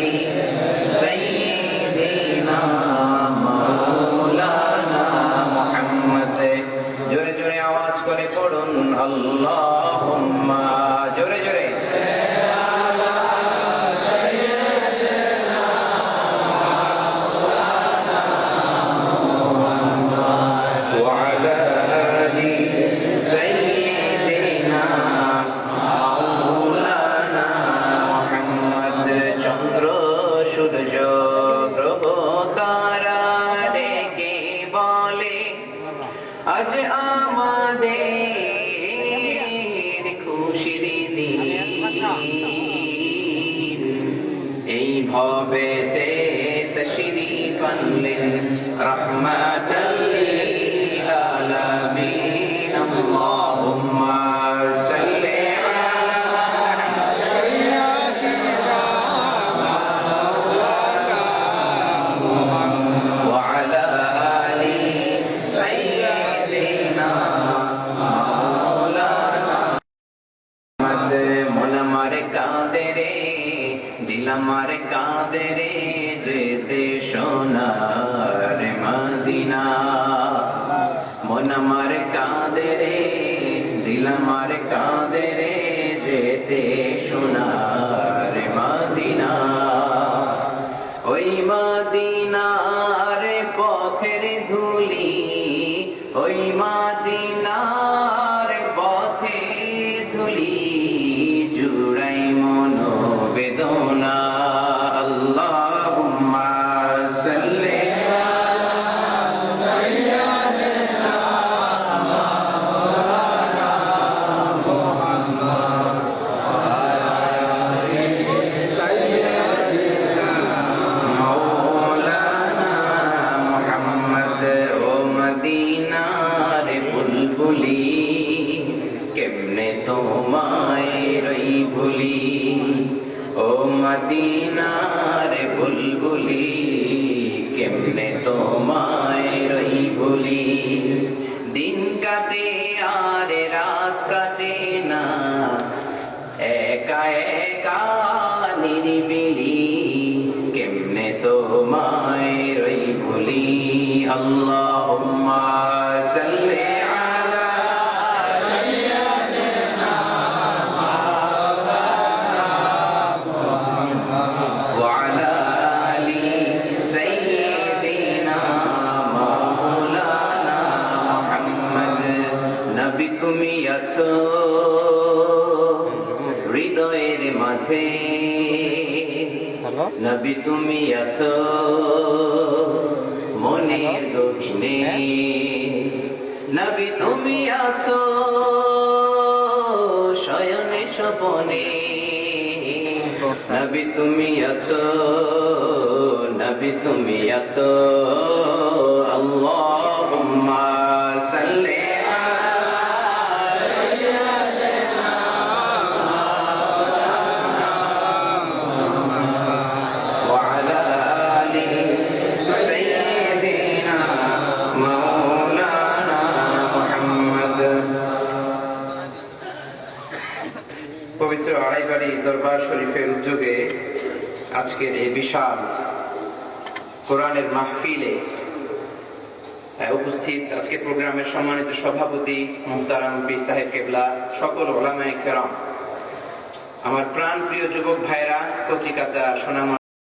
Lee. আজ আমাদের খুশির দিন। এই ভবেতে তশরি পানলেন রহমাতাল্লিল আমার কাঁদে রে যেতে সোনার মদিনা। মন আমার কাঁদে রে দিল আমার কাঁদে রে যেতে সোনার মদিনা। ওই মদিনার পথের ধুলি, ওই মদিনার বুলবুলি কেমনে তোমায় রই ভুলি? ও মদিনার ভুলি কেমনে তোমায় রই ভুলি? দিন কাতে আর রাত কাটে নবী তুমি আছো হৃদয়ের মাঝে নবী তুমি আছো মনে গহিনে নবী তুমি আছো শয়নে স্বপনে নবী তুমি আছো নবী তুমি আছো পবিত্র আড়াইবাড়ি দরবার শরীফের উদ্যোগে আজকের এই বিশাল কোরআনের মাহফিলে উপস্থিত আজকে প্রোগ্রামের সম্মানিত সভাপতি মুক্তারাম পি সাহেব কেবলা, সকল ওলামায় কেরাম। আমার প্রাণ প্রিয় যুবক ভাইরা কচিকাচা সোনামা